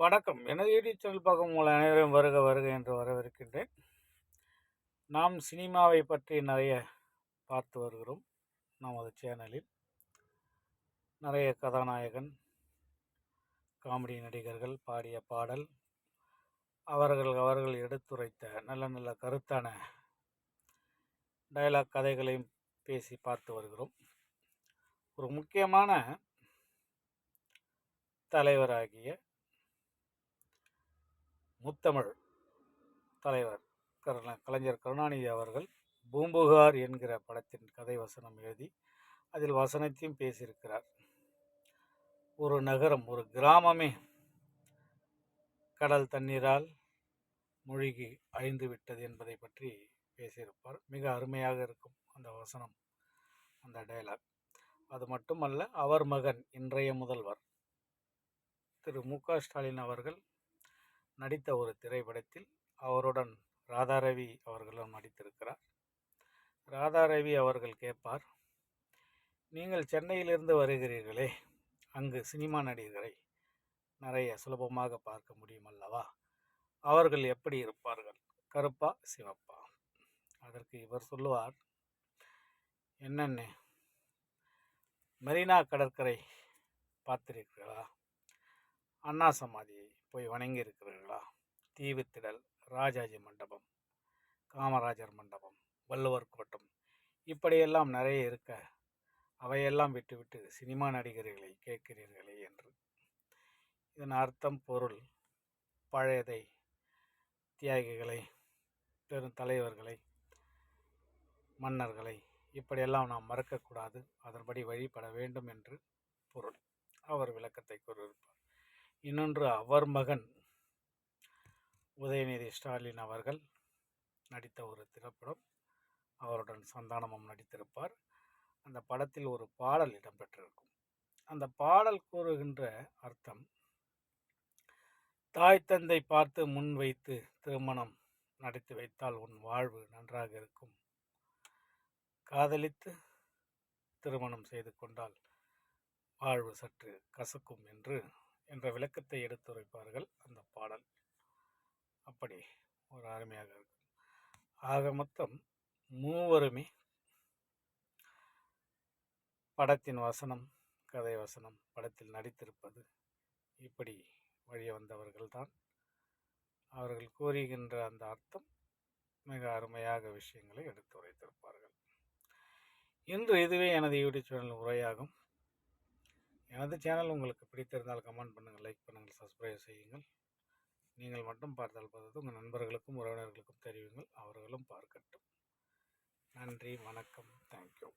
வணக்கம். எனது YouTube channel பார்க்கும் உங்கள் அனைவரும் வருக வருக என்று வரவிருக்கின்றேன் நாம் சினிமாவை பற்றி நிறைய பார்த்து வருகிறோம். நமது சேனலில் நிறைய கதாநாயகன் காமெடி நடிகர்கள் பாடிய பாடல் அவர்கள் அவர்கள் எடுத்துரைத்த நல்ல நல்ல கருத்தான டயலாக் கதைகளையும் பேசி பார்த்து வருகிறோம். ஒரு முக்கியமான தலைவராகிய முத்தமிழ் தலைவர் கருணா கலைஞர் கருணாநிதி அவர்கள் பூம்புகார் என்கிற படத்தின் கதை வசனம் எழுதி அதில் வசனத்தையும் பேசியிருக்கிறார். ஒரு நகரம் ஒரு கிராமமே கடல் தண்ணீரால் மூழ்கி அழிந்து விட்டது என்பதை பற்றி பேசியிருப்பார். மிக அருமையாக இருக்கும் அந்த வசனம் அந்த டைலாக் அது மட்டுமல்ல அவர் மகன் இன்றைய முதல்வர் திரு மு க ஸ்டாலின் அவர்கள் நடித்த ஒரு திரைப்படத்தில் அவருடன் ராதாரவி அவர்களும் நடித்திருக்கிறார். ராதாரவி அவர்கள் கேட்பார் நீங்கள் சென்னையிலிருந்து வருகிறீர்களே அங்கு சினிமா நடிகர்களை நிறைய சுலபமாக பார்க்க முடியும் அல்லவா? அவர்கள் எப்படி இருப்பார்கள்? கருப்பா சிவப்பா. அதற்கு இவர் சொல்லுவார் என்னென்ன? மெரினா கடற்கரை பார்த்திருக்கிறீர்களா? அண்ணா சமாதியை போய் வணங்கியிருக்கிறீர்களா? தீவுத்திடல் ராஜாஜி மண்டபம் காமராஜர் மண்டபம் வள்ளுவர் கோட்டம் இப்படியெல்லாம் நிறைய இருக்க அவையெல்லாம் விட்டுவிட்டு சினிமா நடிகர்களை கேட்கிறீர்களே என்று. இதன் அர்த்தம் பொருள் பழையதை தியாகிகளை பெரும் தலைவர்களை மன்னர்களை இப்படியெல்லாம் நாம் மறக்கக்கூடாது அதன்படி வழிபட வேண்டும் என்று பொருள். அவர் விளக்கத்தை கூறியிருப்பார். இன்னொன்று அவர் மகன் உதயநிதி ஸ்டாலின் அவர்கள் நடித்த ஒரு திரைப்படம். அவருடன் சந்தானமும் நடித்திருப்பார். அந்த படத்தில் ஒரு பாடல் இடம்பெற்றிருக்கும். அந்த பாடல் கூறுகின்ற அர்த்தம் தாய் தந்தை பார்த்து முன் வைத்து திருமணம் நடத்தி வைத்தால் உன் வாழ்வு நன்றாக இருக்கும். காதலித்து திருமணம் செய்து கொண்டால் வாழ்வு சற்று கசக்கும் என்று என்ற விளக்கத்தை எடுத்துரைப்பார்கள் அந்த பாடல். அப்படி ஒரு அருமையாக இருக்கும் ஆக மொத்தம் மூவருமே படத்தின் வசனம் கதை வசனம் படத்தில் நடித்திருப்பது இப்படி வழிய வந்தவர்கள்தான். அவர்கள் கூறுகின்ற அந்த அர்த்தம் மிக அருமையாக விஷயங்களை எடுத்து உரைத்திருப்பார்கள். இன்று இதுவே எனது யூடியூப் சேனல் உரையாகும். எனது சேனல் உங்களுக்கு பிடித்திருந்தால் கமெண்ட் பண்ணுங்கள் லைக் பண்ணுங்கள் சப்ஸ்கிரைப் செய்யுங்கள். நீங்கள் மட்டும் பார்த்தால் பார்த்தது உங்கள் நண்பர்களுக்கும் உறவினர்களுக்கும் தெரிவிங்கள் அவர்களும் பார்க்கட்டும். நன்றி வணக்கம். தேங்க்யூ